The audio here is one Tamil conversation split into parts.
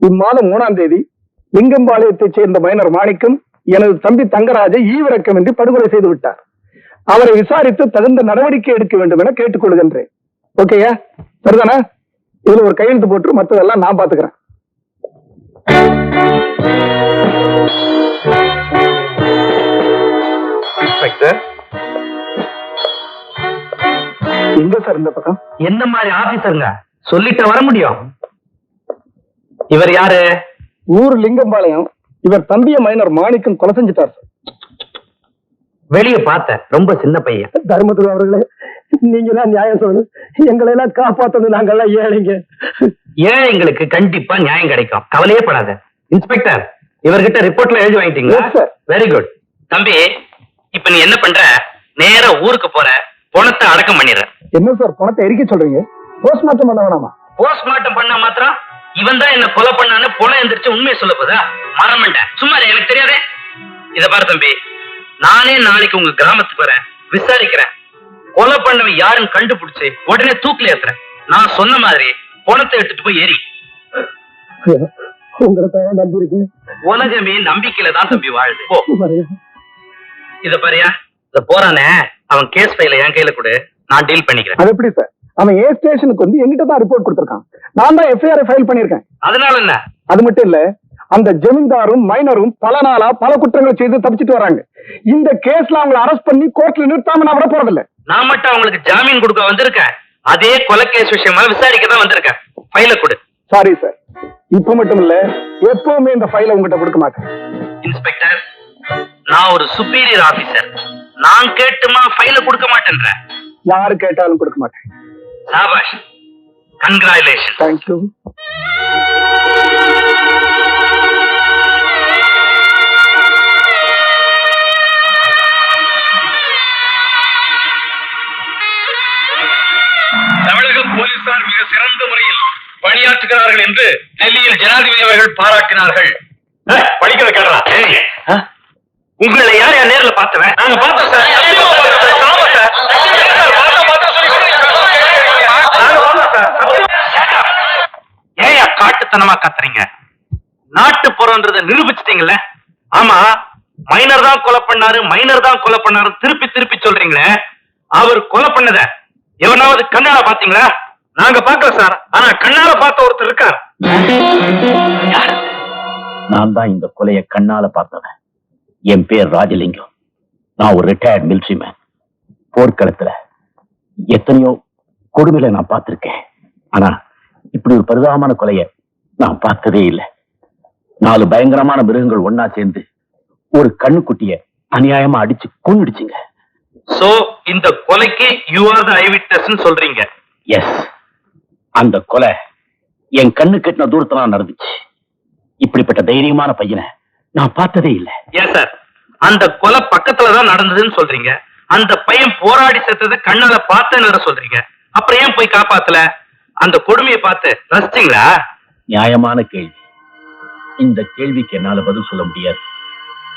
இம்மாதம் மூணாம் தேதி லிங்கம்பாளையத்தைச் சேர்ந்த மைனர் மாணிக்கம் எனது தம்பி தங்கராஜை ஈவிரக்கமின்றி படுகொலை செய்து விட்டார். அவரை விசாரித்து தகுந்த நடவடிக்கை எடுக்க வேண்டும் என கேட்டுக்கொள்கின்றேன் ஓகேயா சரிதானே? இதுல ஒரு கையெழுத்து போட்டு மற்றதெல்லாம் நான் பாத்துக்கிறேன் எங்க சார் இந்த பக்கம்? என்ன மாதிரி ஆபீசருங்க சொல்லிட்டு வர முடியும். இவர் யாரு? ஊர் லிங்கம்பாளையம். இவர் தம்பிய மைனர் மாணிக்கம் கொலை செஞ்சுட்டார். சார் வெளிய பார்த்தேன் ரொம்ப சின்ன பையன். தர்மத்துக்கு அவர்களே நீங்க தான் நியாயம் சொல்லணும் எங்களை எல்லாம் காப்பாத்தணும் நாங்கெல்லாம் ஏழைங்க. ஏழைங்களுக்கு கண்டிப்பா நியாயம் கிடைக்கும்? கவலையே படாத. இன்ஸ்பெக்டர் இவர்கிட்ட ரிப்போர்ட்ல எழுதி வாங்கிட்டீங்களா? Sir. வெரி குட் தம்பி இப்ப நீ என்ன பண்ற? நேரா ஊருக்கு போற. பணத்தை அடக்கம் பண்ணிடுற என்ன சார் பணத்தை எரிக்க சொல்றீங்க? போஸ்ட்மார்ட்டம் பண்ண வேணாமா? போஸ்ட்மார்ட்டம் பண்ணா மாத்திரம் இவன் தான் என்ன கொலை பண்ணான்னு பொணம் எந்திரிச்சு உண்மையை சொல்ல போதா மறமண்டேன் சும்மா எனக்கு தெரியாதே. இத பாரு தம்பி. நானே நாளைக்கு உங்க கிராமத்துக்கு வரேன். விசாரிக்கிறேன். கொலை பண்ணவன் யாருன்னு கண்டுபிடிச்சு உடனே தூக்கில ஏத்துறேன். நான் சொன்ன மாதிரி பணத்தை எடுத்துட்டு போய் ஏறி. உலகமே நம்பிக்கையில தான் தம்பி வாழுது போ. இத பாரியா? இத போறானே. அவன் கேஸ் ஃபைல என் கையில கொடு. நான் டீல் பண்ணிக்கிறேன். அது எப்படி சார் அவன் ஏ ஸ்டேஷனுக்கு வந்து எங்கிட்ட தான் ரிப்போர்ட் கொடுத்திருக்கான். நான் தான் எஃப்ஐஆர் ஃபைல் பண்ணிருக்கேன் அதனால என்ன? அது மட்டும் இல்ல அந்த ஜமீன்தாரும் மைனரும் பல நாளா பல குற்றங்கள் செய்து தப்பிச்சிட்டு வராங்க. இந்த கேஸ்ல அவங்களை அரெஸ்ட் பண்ணி கோர்ட்ல நிறுத்தாம நான் விட போறதில்ல. நான் மட்டும் அவங்களுக்கு ஜாமீன் கொடுக்க வந்திருக்கேன். அதே கொலை கேஸ் விஷயமா விசாரிக்க தான் வந்திருக்கேன். ஃபைல கொடு. சாரி சார் இப்ப மட்டும் இல்ல எப்பவுமே இந்த ஃபைலை உங்ககிட்ட கொடுக்க மாட்டேன். இன்ஸ்பெக்டர் நான் ஒரு சுப்பீரியர் ஆபீசர் நான் கேட்டுமா ஃபைல கொடுக்க மாட்டேன்றேன்? யாரு கேட்டாலும் கொடுக்க மாட்டேன். சாபாஷ் கங்க்ராச்சுலேஷன் தேங்க்யூ தமிழக போலீசார் மிக சிறந்த முறையில் பணியாற்றுகிறார்கள் என்று டெல்லியில் ஜனாதிபதி அவர்கள் பாராட்டினார்கள். படிக்கிற கேட்டா உங்களை யார் யார் நேர்ல பார்த்தவன்? நாங்க பார்த்தோம் சார். முட்டாள்தனமா கத்துறீங்க. நாட்டு புறம்ன்றத நிரூபிச்சிட்டீங்கல்ல? ஆமா மைனர் தான் கொலை பண்ணாரு மைனர் தான் கொலை பண்ணாரு திருப்பி திருப்பி சொல்றீங்களே அவர் கொலை பண்ணத எவனாவது கண்ணால பாத்தீங்களா நாங்க பாக்கல சார் ஆனா கண்ணால பார்த்த ஒருத்தர் இருக்கார். நான் தான் இந்த கொலையை கண்ணால பார்த்தவன். என் பேர் ராஜலிங்கம். நான் ஒரு ரிட்டையர்ட் மிலிட்ரி மேன் போர்க்களத்துல எத்தனையோ கொடுமையில நான் பார்த்திருக்கேன். ஆனா இப்படி ஒரு பரிதாபமான கொலையை நான் பார்த்ததே இல்லை. நாலு பயங்கரமான மிருகங்கள் ஒன்னா சேர்ந்து ஒரு கண்ணுக்குட்டிய அநியாயமா அடிச்சு கொன்னுடுச்சுங்க. சோ இந்த கொலைக்கு யூ ஆர் த ஐவிட்னஸ் சொல்றீங்க. எஸ் அந்த கொலை என் கண்ணு கட்டின தூரத்துல நடந்துச்சு. இப்படிப்பட்ட தைரியமான பையனை நான் பார்த்ததே இல்லை. ஏன் சார் அந்த கொலை பக்கத்துல தான் நடந்ததுன்னு சொல்றீங்க. அந்த பையன் போராடி செத்ததை கண்ணால பார்த்தேன்னு சொல்றீங்க. அப்புறம் ஏன் போய் காப்பாத்தல? அந்த கொடுமையை பார்த்து ரசிச்சீங்களா? நியாயமான கேள்வி. இந்த கேள்விக்கு என்னால பதில் சொல்ல முடியாது.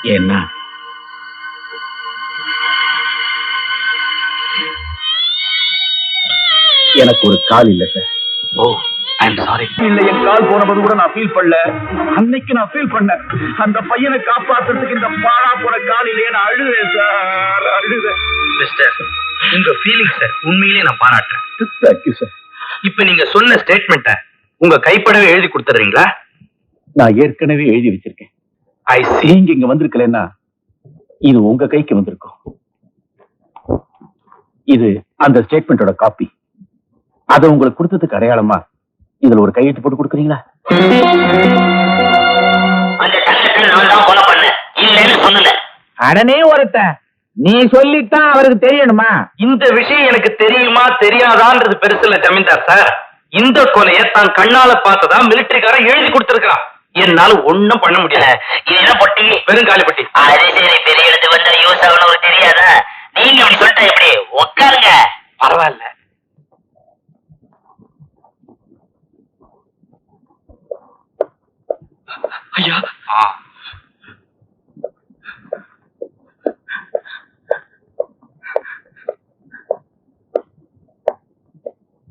ஏன்னா? எனக்கு ஒரு கால் இல்ல சார். ஓ இல்ல என் கால் போனபோது கூட நான் ஃபீல் பண்ணல. அன்னைக்கு நான் ஃபீல் பண்ணேன். அந்த பையனை காப்பாத்துறதுக்கு இந்த பாழா போற கால் இல்லையே நான் அழுதேன் சார். அழுதேன். மிஸ்டர் உங்க ஃபீலிங் சார் உண்மையிலேயே நான் பாராட்டுறேன். தேங்க்யூ சார் இப்ப நீங்க சொன்ன ஸ்டேட்மெண்ட்டை உங்க கைப்படவே எழுதி கொடுத்துறீங்களா? நான் ஏற்கனவே எழுதி வச்சிருக்கேன். ஐ நீங்க இங்க வந்திருக்கலன்னா இது உங்க கைக்கு வந்திருக்கும். இது அந்த ஸ்டேட்மெண்டோட காப்பி அதை உங்களுக்கு கொடுத்ததுக்கு அடையாளமா இதுல ஒரு கையெழுத்து போட்டு கொடுக்குறீங்களா? அடனே ஒருத்தன். நீ சொல்லித்தான் அவருக்கு தெரியணுமா? இந்த விஷயம் எனக்கு தெரியுமா தெரியாதான்றது பெருசு இல்ல ஜமீன்தார் சார். இந்த கொலைய தான் கண்ணால பார்த்ததா மிலிட்டரிக்காரன் எழுதி கொடுத்திருக்கான் என்னால ஒண்ணும் பண்ண முடியல. இது என்ன பொட்டி வெறும் காலிப்பட்டி அது சரி பெரிய இடத்து வந்தா யூஸ் ஆகணும் ஒரு தெரியாதா? நீங்க அப்படி சொல்லிட்டா எப்படி உட்காருங்க. பரவாயில்ல. ஐயா.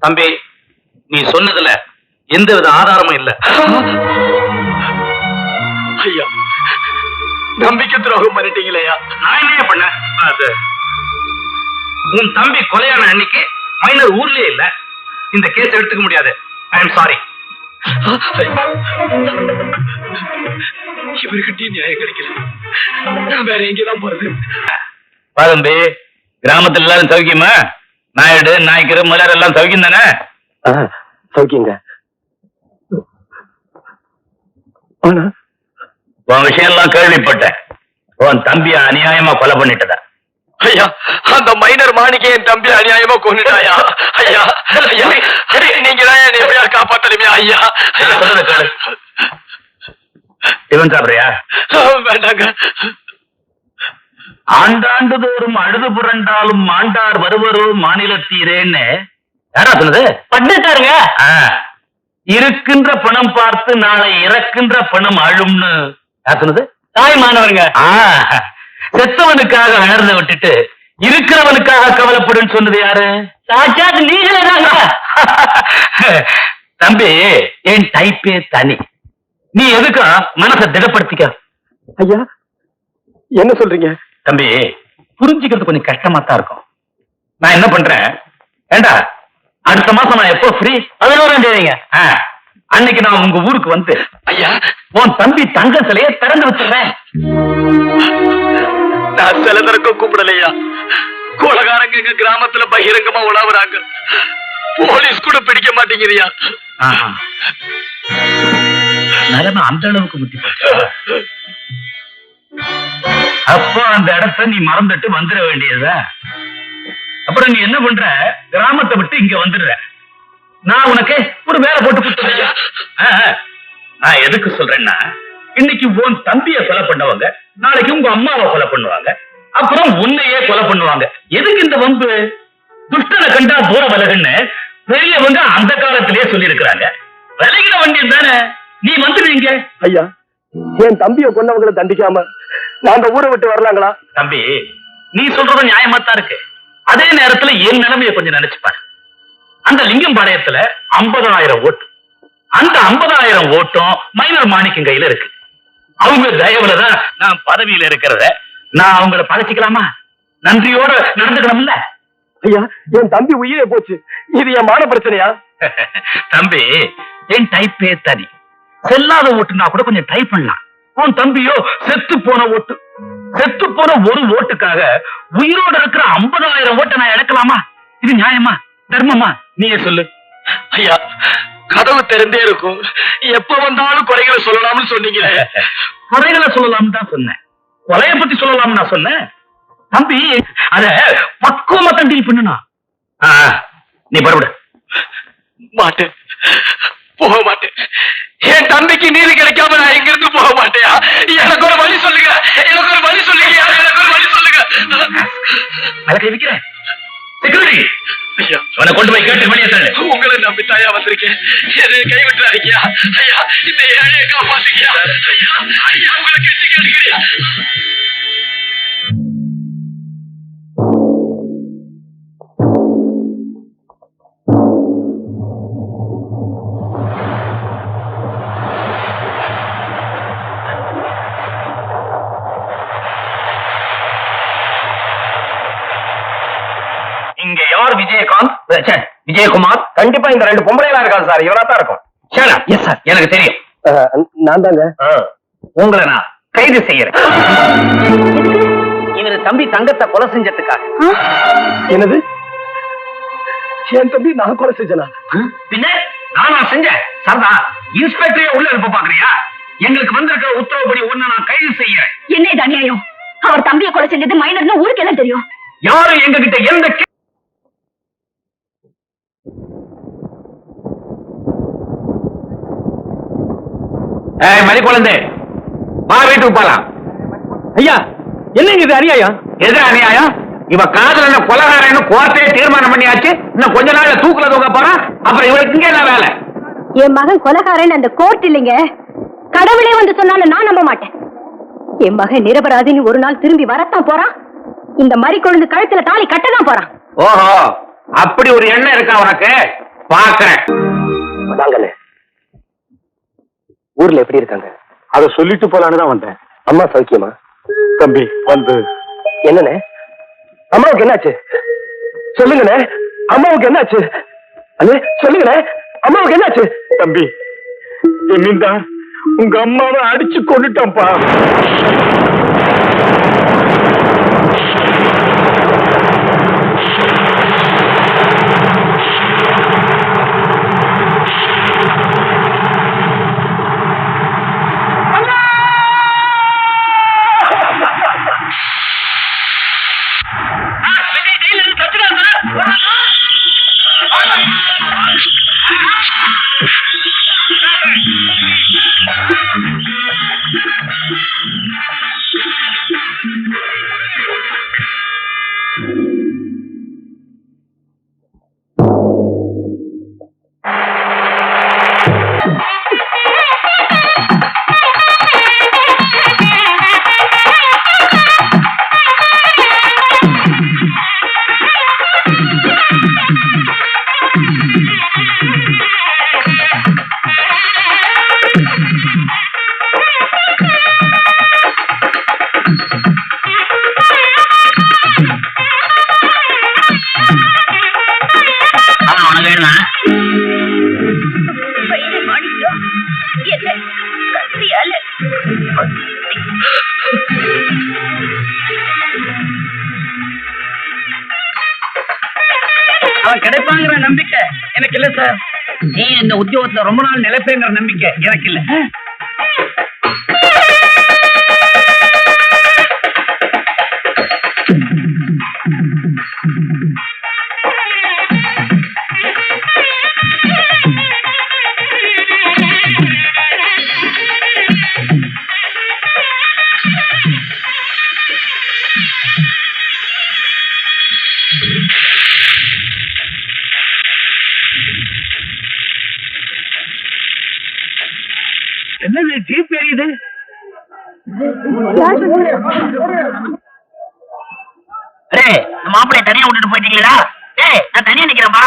தம்பி நீ சொன்னதுல எந்தவித ஆதாரமும் இல்ல. ஐயா நம்பிக்கை துரோகம் பண்ணிட்டீங்களேயா நான் என்ன பண்ண? அது உன் தம்பி கொலையான அன்னைக்கு மைனர் ஊர்லயே இல்ல. இந்த கேஸ் எடுத்துக்க முடியாது. ஐ எம் சாரி இவர்கிட்டயும் நியாயம் கிடைக்கல. நான் வேற எங்கதான் போறது? பாதம்பி கிராமத்துல எல்லாரும் சௌக்கியமா? நாயுடு நாய்க்கரு மலர் எல்லாம் சௌக்கியம் தானே? சௌக்கியங்க ஆனா உன் விஷயம் எல்லாம் கேள்விப்பட்டேன். உன் தம்பிய அநியாயமா கொலை பண்ணிட்டதா? ஐயா அந்த மைனர் மாணிக்க என் தம்பி அநியாயமா கொண்டுட்டாயா ஐயா ஐயா நீங்க தான் எப்படியா காப்பாத்தலுமே ஐயா. இவன் சாப்பிடுறியா? வேண்டாங்க. ஆண்டாண்டு தோறும் அழுது புரண்டாலும் மாண்டார் வருவரோ மாநிலத்தீரேன்னு யாரா சொன்னது? பட்டுட்டாருங்க ஆ, இருக்கின்ற பணம் பார்த்து நாளை இறக்கின்ற பணம் அழும்னு யார் சொன்னது? தாய் மாணவருங்க. செத்தவனுக்காக அழறத விட்டுட்டு இருக்கிறவனுக்காக கவலைப்படுன்னு சொன்னது யாரு? சாட்சாத் நீங்களே தாங்க. தம்பி என் டைப்பே தனி. நீ எதுக்கா மனசை திடப்படுத்திக்க? ஐயா என்ன சொல்றீங்க? தம்பி புரிஞ்சுக்கிறது கொஞ்சம் கஷ்டமா தான் இருக்கும். நான் என்ன பண்றேன்? ஏண்டா அடுத்த மாசம் நான் எப்போ ஃப்ரீ பதினோராம் தேதிங்க. அன்னைக்கு நான் உங்க ஊருக்கு வந்து ஐயா. உன் தம்பி தங்க சிலையை திறந்து வச்சிடுறேன் நான் சில தரக்கும் கூப்பிடலையா? கொலகாரங்க எங்க கிராமத்துல பகிரங்கமா உலாவுறாங்க. போலீஸ் கூட பிடிக்க மாட்டேங்கிறியா. நிலைமை அந்த அளவுக்கு முத்தி? அப்போ அந்த இடத்த நீ மறந்துட்டு வந்துட வேண்டியதா அப்புறம் நீ என்ன பண்ற? கிராமத்தை விட்டு இங்க வந்துடுற. நான் உனக்கு ஒரு வேலை போட்டு கொடுத்துறேன். நான் எதுக்கு சொல்றேன்னா இன்னைக்கு உன் தம்பிய கொலை பண்ணவங்க நாளைக்கு உங்க அம்மாவை கொலை பண்ணுவாங்க. அப்புறம் உன்னையே கொலை பண்ணுவாங்க. எதுக்கு இந்த வம்பு? துஷ்டனை கண்டா தூர விலகுன்னு பெரியவங்க அந்த காலத்திலேயே சொல்லி இருக்கிறாங்க விலகின வண்டி தானே? நீ வந்துடுவீங்க ஐயா என் தம்பியை கொன்னவங்களை தண்டிக்காம நான் அந்த ஊரை விட்டு வரலாங்களா? தம்பி நீ சொல்றது நியாயமா தான் இருக்கு. அதே நேரத்துல என் நிலைமையை கொஞ்சம் நினைச்சு பாரு. அந்த லிங்கம்பாளையத்துல 50000 ஓட்டு. அந்த 50000 ஓட்டும் மைனர் மாணிக்கம் கையில இருக்கு. அவங்க தயவுலதான் நான் பதவியில இருக்கிறத நான் அவங்கள பழச்சிக்கலாமா? நன்றியோட நடந்துக்கணும்ல? ஐயா என் தம்பி உயிரே போச்சு. இது என் மான பிரச்சனையா? தம்பி என் டைப்பே தனி. செல்லாத ஓட்டுனா கூட கொஞ்சம் ட்ரை பண்ணலாம். உன் தம்பியோ செத்து போன ஓட்டு. செத்து போன ஒரு ஓட்டுக்காக உயிரோட இருக்கிற 50000 ஓட்டை நான் எடுக்கலாமா இது நியாயமா? தர்மமா? நீயே சொல்லு. ஐயா கதவு திறந்தே இருக்கும். எப்ப வந்தாலும் குறைகளை சொல்லலாம்னு சொன்னீங்களே. குறைகளை சொல்லலாம்னு தான் சொன்னேன். கொலைய பத்தி சொல்லலாம்னு நான் சொன்னேன். தம்பி அத பக்குவமா தான் டீல் பண்ணுனா நீ பரவிடு. மாட்டேன். போக மாட்டேன். என் தம்பிக்கு நீதி கிடைக்காம நான் இங்க இருந்து போக மாட்டேயா எனக்கு ஒரு வழி சொல்லுங்க. எனக்கு ஒரு வழி சொல்லுங்க. எனக்கு ஒரு வழி சொல்லுங்க? அதை விக்கிறேன் செக்யூரிட்டி கொண்டு போய் கேட்டு வெளியே தள்ளு. உங்களை நம்பி தாயா வந்திருக்கேன். என்னை கைவிட்டுறாதீங்க ஐயா இந்த ஏழையை காப்பாத்துக்கியா? ஐயா உங்களை கேட்டுக்கிறியா? விஜயகுமார் கண்டிப்பா இந்த ரெண்டு பொம்பளைகளா இருக்காது சார். இவனா தான் இருக்கும். எஸ் சார் எனக்கு தெரியும். நான் தாங்க. உங்களை நான் கைது செய்யறேன். இவரு தம்பி தங்கத்தை கொலை செஞ்சதுக்காக. என்னது? என் தம்பி நான் கொலை செஞ்சனா? பின்ன நானா செஞ்சேன் சரதா இன்ஸ்பெக்டரே உள்ள இருப்ப பாக்குறியா? எங்களுக்கு வந்திருக்கிற உத்தரவுப்படி உன்னை நான் கைது செய்யறேன். என்ன இது அநியாயம்? அவர் தம்பியை கொலை செஞ்சது மைனர்னு ஊருக்கு எல்லாம் தெரியும். யாரும் எங்க கிட்ட எந்த ஏய் மணி குழந்தை வா வீட்டுக்கு போலாம். ஐயா என்னங்க இது அநியாயம்? எது அநியாயம்? இவ காதல கொலகாரன்னு கோர்ட்டே தீர்மானம் பண்ணியாச்சு? இன்னும் கொஞ்ச நாள்ல தூக்குல தூக்க போறான்? அப்புறம் இவளுக்கு இங்க என்ன வேலை? என் மகன் கொலகாரன் அந்த கோர்ட் இல்லைங்க. கடவுளே வந்து சொன்னாலும் நான் நம்ப மாட்டேன். என் மகன் நிரபராதின்னு ஒரு நாள் திரும்பி வரத்தான் போறான். இந்த மறி கொழுந்து கழுத்துல தாலி கட்டதான் போறான். ஓஹோ அப்படி ஒரு எண்ணம் இருக்கா உனக்கு? பாக்குறேன் ஊர்ல எப்படி இருக்காங்க? அத சொல்லிட்டு போலான்னு தான் வந்தேன். அம்மா சௌக்கியமா? தம்பி வந்து. என்னண்ணே? அம்மாவுக்கு என்னாச்சு? சொல்லுங்கண்ணே. அம்மாவுக்கு என்னாச்சு? அண்ணே சொல்லுங்கண்ணே. அம்மாவுக்கு என்னாச்சு? தம்பி ஜமீன்தார் உங்க அம்மாவை அடிச்சு கொண்டுட்டான்ப்பா உத்தியோகத்துல ரொம்ப நாள் நிலைப்பேங்கிற நம்பிக்கை. எனக்கு இல்ல. மாப்பிள்ளைய தனியா விட்டுட்டு போயிட்டீங்களா? டேய் நான் தனியா நிக்கிறேன்பா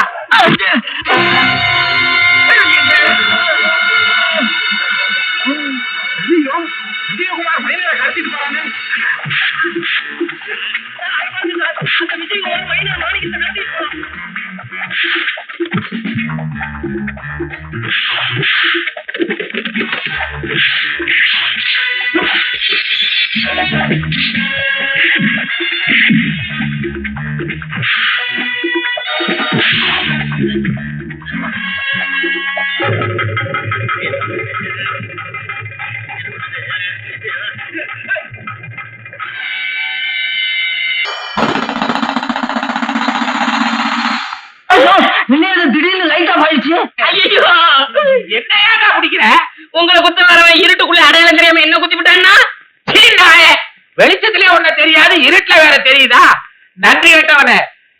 விஜயகுமார் பையனை கடத்திட்டு போறானே.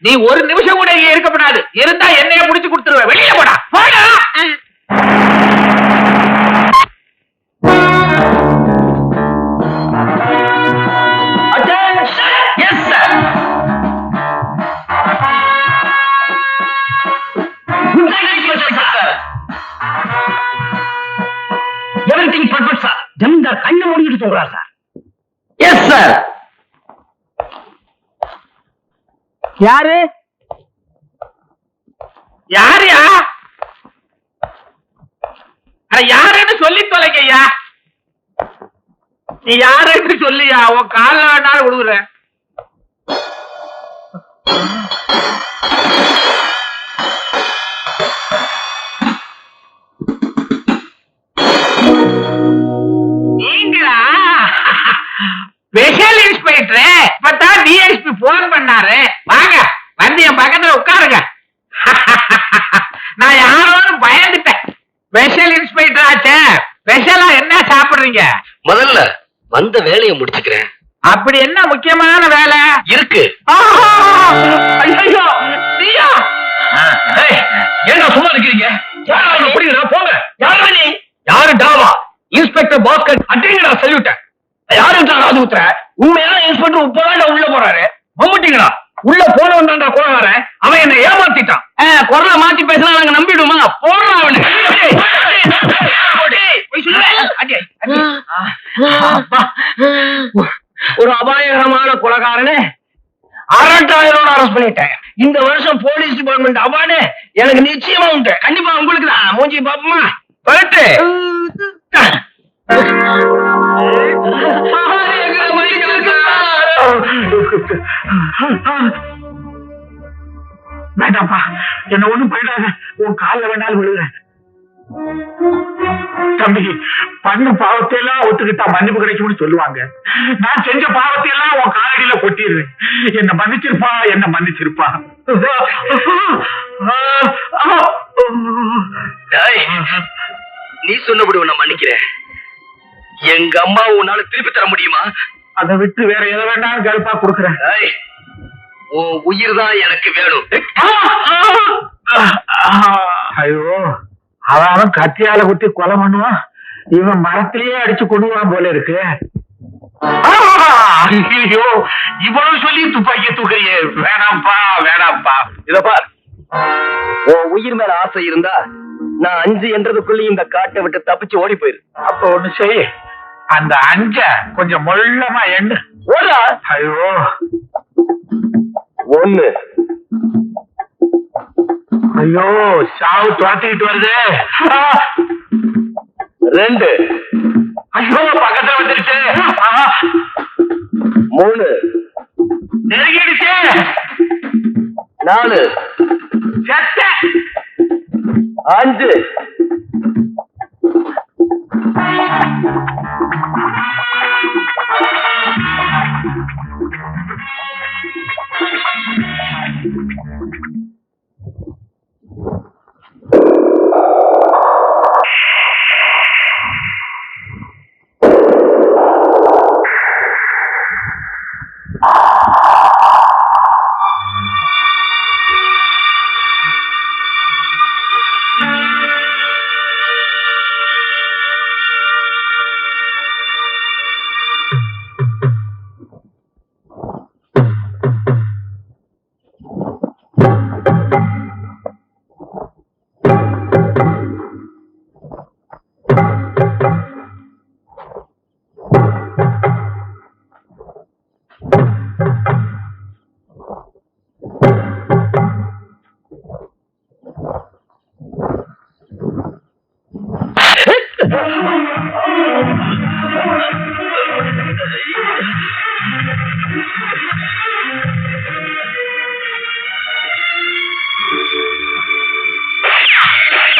நீ ஒரு நிமிஷம் கூட யாரு? யாருயா? அட யாருன்னு சொல்லி தொலைக்கய்யா நீ யாருன்னு சொல்லியா? உன் கால வேணாலும் விடுற ஸ்பெஷல் இன்ஸ்பெக்டர் இப்பதான் டிஎஸ்பி போன் பண்ணாரு. வாங்க வந்து என் பக்கத்துல உட்காருங்க. நான் யாரோன்னு பயந்துட்டேன். ஸ்பெஷல் இன்ஸ்பெக்டர் ஆச்சே ஸ்பெஷலா என்ன சாப்பிடுறீங்க? முதல்ல வந்த வேலையை முடிச்சுக்கிறேன். அப்படி என்ன முக்கியமான வேலை? இருக்கு. ஐயோ நீயா? ஏங்க சும்மா இருக்கிறீங்க யாரா புரியுதா போங்க. யாரா நீ யாரு டாவா? இன்ஸ்பெக்டர் பாஸ்கர். அட்டீங்கடா சொல்லிவிட்டேன். யாரு ராஜு உத்தர உண்மையான இன்ஸ்பெக்டர் இப்பதான் உள்ள போறாரு. மம்முட்டிங்களா உள்ள போனவன் தான்டா அவன் என்ன ஏமாத்திட்டான். குரலை மாத்தி பேசினா நாங்க நம்பிடுமா அவனு. அப்பா. ஒரு அபாயகரமான கொலகாரனே. அரட்டாயிரம் அரெஸ்ட் பண்ணிட்டேன். இந்த வருஷம் போலீஸ் டிபார்ட்மெண்ட் அவார்டு எனக்கு நிச்சயமா உண்டு. கண்டிப்பா உங்களுக்கு தான் மூஞ்சி பாப்போமா பரட்டு வேண்டாம்ப்பா என்ன ஒண்ணும் பண்ணிடாத உன் கால்ல வேணாலும் விழுகிறேன். தம்பி பண்ண பாவத்தை எல்லாம் ஒத்துக்கிட்டா மன்னிப்பு கிடைக்கும்னு சொல்லுவாங்க. நான் செஞ்ச பாவத்தை எல்லாம் உன் காலடியில கொட்டிடுவேன். என்ன மன்னிச்சிருப்பா என்ன மன்னிச்சிருப்பா. நீ சொன்னபடி உன்னை மன்னிக்கிறேன். எங்க அம்மா உன்னால திருப்பி தர முடியுமா? அதை விட்டு வேற எதை வேணாலும் கருப்பா கொடுக்குறேன். உன் உயிர் தான் எனக்கு வேணும். ஐயோ அவன் கத்தியால குத்தி கொலை பண்ணுவான். இவன் மரத்திலேயே அடிச்சு கொண்டுவான் போல இருக்கு. ஐயோ இவ்வளவு சொல்லி துப்பாக்கிய தூக்குறியே. வேணாம்ப்பா வேணாம்ப்பா. இத பார். உன் உயிர் மேல ஆசை இருந்தா நான் அஞ்சு என்றதுக்குள்ள இந்த காட்டை விட்டு தப்பிச்சு ஓடி போயிரு. அப்ப ஒண்ணு செய். அந்த அஞ்ச கொஞ்சம் மொள்ளமா எண்ணு. ஓடா ஐயோ. ஒண்ணு. ஐயோ சாவு துரத்திக்கிட்டு வருது! ரெண்டு. ஐயோ பக்கத்துல வந்துருச்சு. ஆஹா! மூணு. நெருங்கிடுச்சு. நாலு. அஞ்சு. Thank you.